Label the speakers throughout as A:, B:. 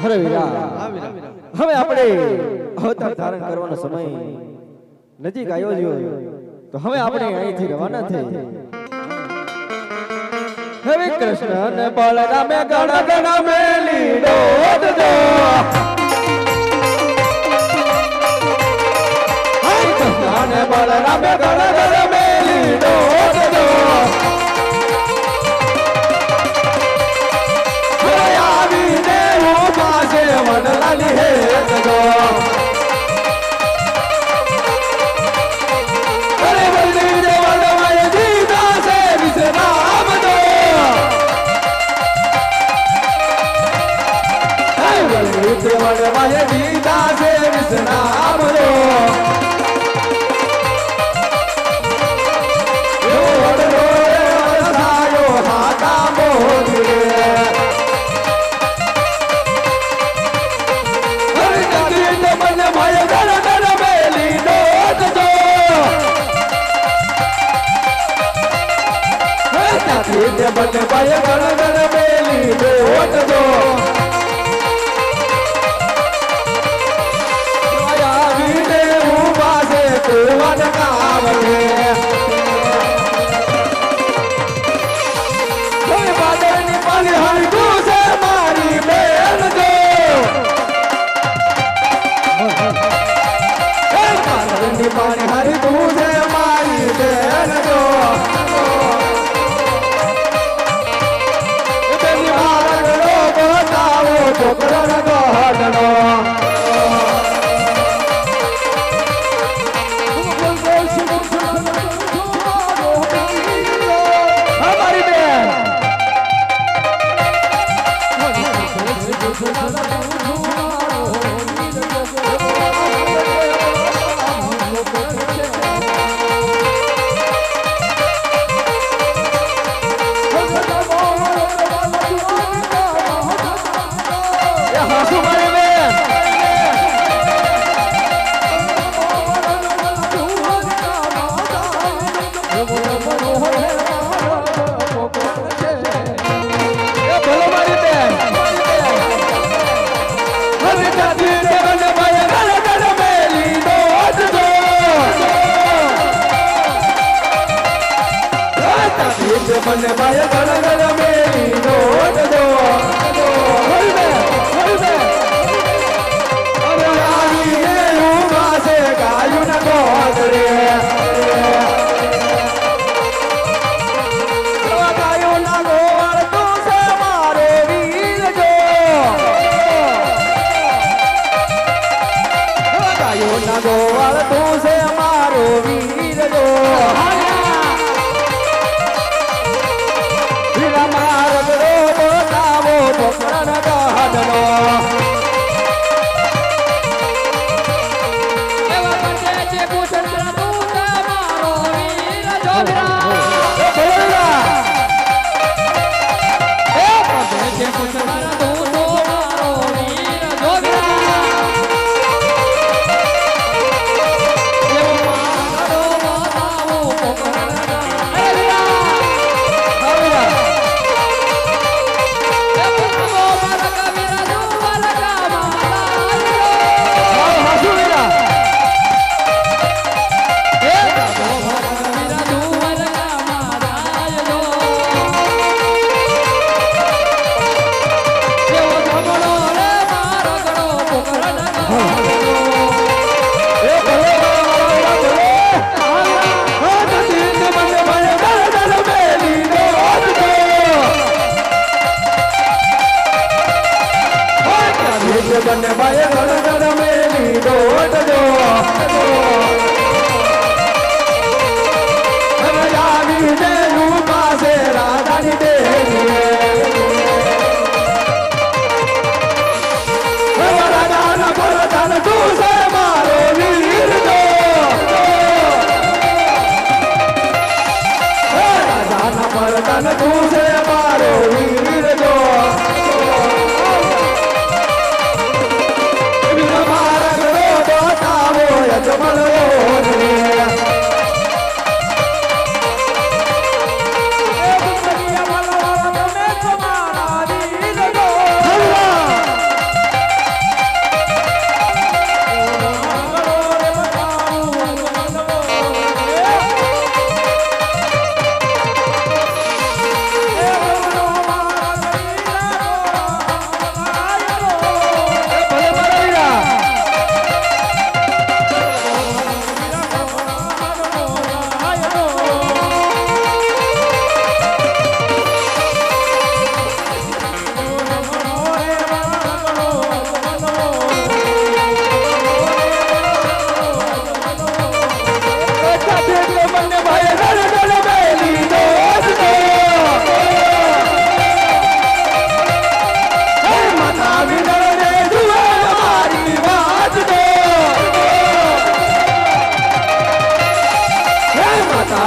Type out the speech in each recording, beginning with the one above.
A: હરે વીરા હવે આપણે અવતાર ધારણ કરવાનો સમય નજીક આવ્યો છે. તો હવે આપણે અહીંથી રવાના થઈ હરે કૃષ્ણ ને બળરામે ગણગણ મેલી ડોદ દો હરે કૃષ્ણ ને બળરામે ગણગણ મેલી ડોદ ભગવાને દીધા છે વિષ્ણામરો બને ભાઈ ગણ ગણ બેલી બે ઓટ દો Hallelujah. મન માય ગણ ગણ મેરી તું છે અમારો વીર જો. મન ભાઈ રણ રણ મેલી દોટ દો રાજાની દેનું પાસે રાધાની દેવી રાજાના પરધાન તું સે મારો વીર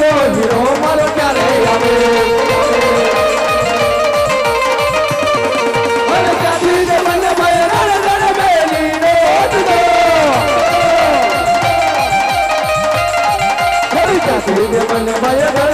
A: બાંધનારો હીરો મારો ક્યારે આવે? મને ભય